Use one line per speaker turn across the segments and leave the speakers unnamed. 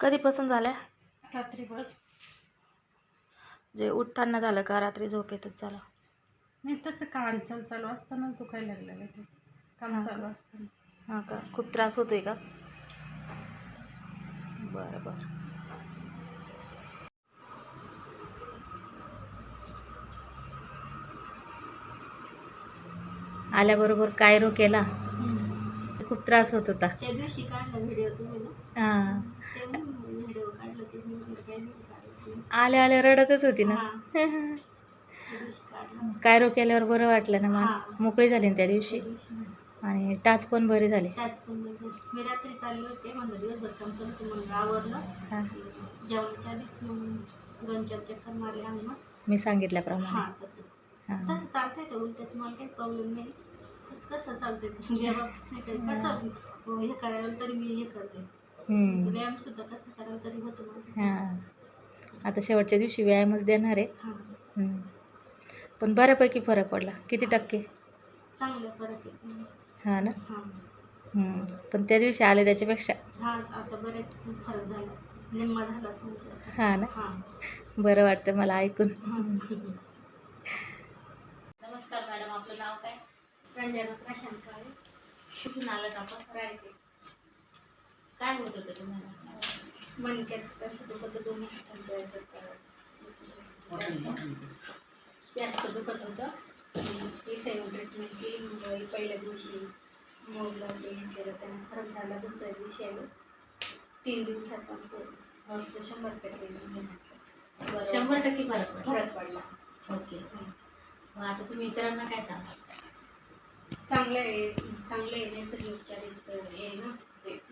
कधीपासून झाल्या?
रात्री बस.
जे उठताना झालं का? रात्री झोपेतच झालं.
नाही तसं का हालचाल चालू असताना दुखायला लागलेलं ते. काम? चालू असताना.
हां का? खूप त्रास होतोय का? बरं बरं. आल्याबरोबर कायरो केला? खूप त्रास होत होता.
त्या दिवशी काढला व्हिडिओ तुम्ही ना?
हां. आल्या आल्या रडतच होती ना. कायरो केल्यावर बरं वाटलं ना. मला मोकळी झाली ना त्या दिवशी. आणि टाच पण बरे झाले.
मी रात्री चालले होते म्हणलं दिवसभर काम मग आवरलं. जेवणाच्या आधीच मग दोन चार चक्कर मारले आम्ही मग.
मी सांगितल्याप्रमाणे
हां तसंच. तसं चालतंय ते मला काही प्रॉब्लेम नाही. तसं कसं चालतंय ते? का, कसं हे करायला तरी मी हे करते. व्यायाम सुद्धा कसं तरी होतं
हां. आता शेवटच्या दिवशी व्यायामच देणार आहे.
हां.
हम्म. पण बऱ्यापैकी फरक पडला. किती टक्के?
चांगलं फरक आहे.
हां ना?
हां.
हम्म. पण त्या दिवशी आले त्याच्यापेक्षा.
हा आता बरेच फरक झाला. निम्मा झालाच म्हणजे
हां ना?
हां.
बरं वाटतं मला ऐकून.
नमस्कार मॅडम आपलं नाव काय? रंजना प्रशांत काळे कुठून आलं आपण? रायते.
काय होत होतं तुम्हाला?
मणक्यात कसं दुखत होतं याच्यात अं, जास्त. जास्त दुखत होतं. इथे येऊन ट्रीटमेंट केली. मग पहिल्या दिवशी मोडलं ते हे केलं त्यानं फरक झाला दुसऱ्या दिवशी आलो. तीन दिवसात आमचं शंभर टक्के बरं.
शंभर टक्के फरक पडला.
फरक पडला.
ओके. मग आता तुम्ही इतरांना काय सांगा?
चांगलं आहे चांगलं आहे नैसर्गिक उपचारित हे आहे ना.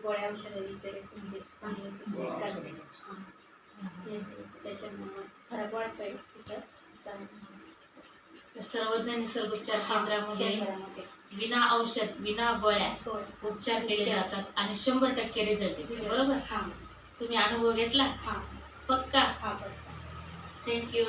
गोळ्या औषधं व्यतिरिक्त म्हणजे चांगलं treatment करते. हां. त्याच्यामुळं फरक वाटतोय तिथं. चांगलं
सर्वज्ञ निसर्गोपचार
केंद्रामध्ये
विना औषध विना गोळ्या
होय.
उपचार केले जातात आणि शंभर टक्के रिझल्ट येतो. बरोबर?
हां.
तुम्ही अनुभव घेतला?
हां.
पक्का?
हां बरोबर
थँक्यू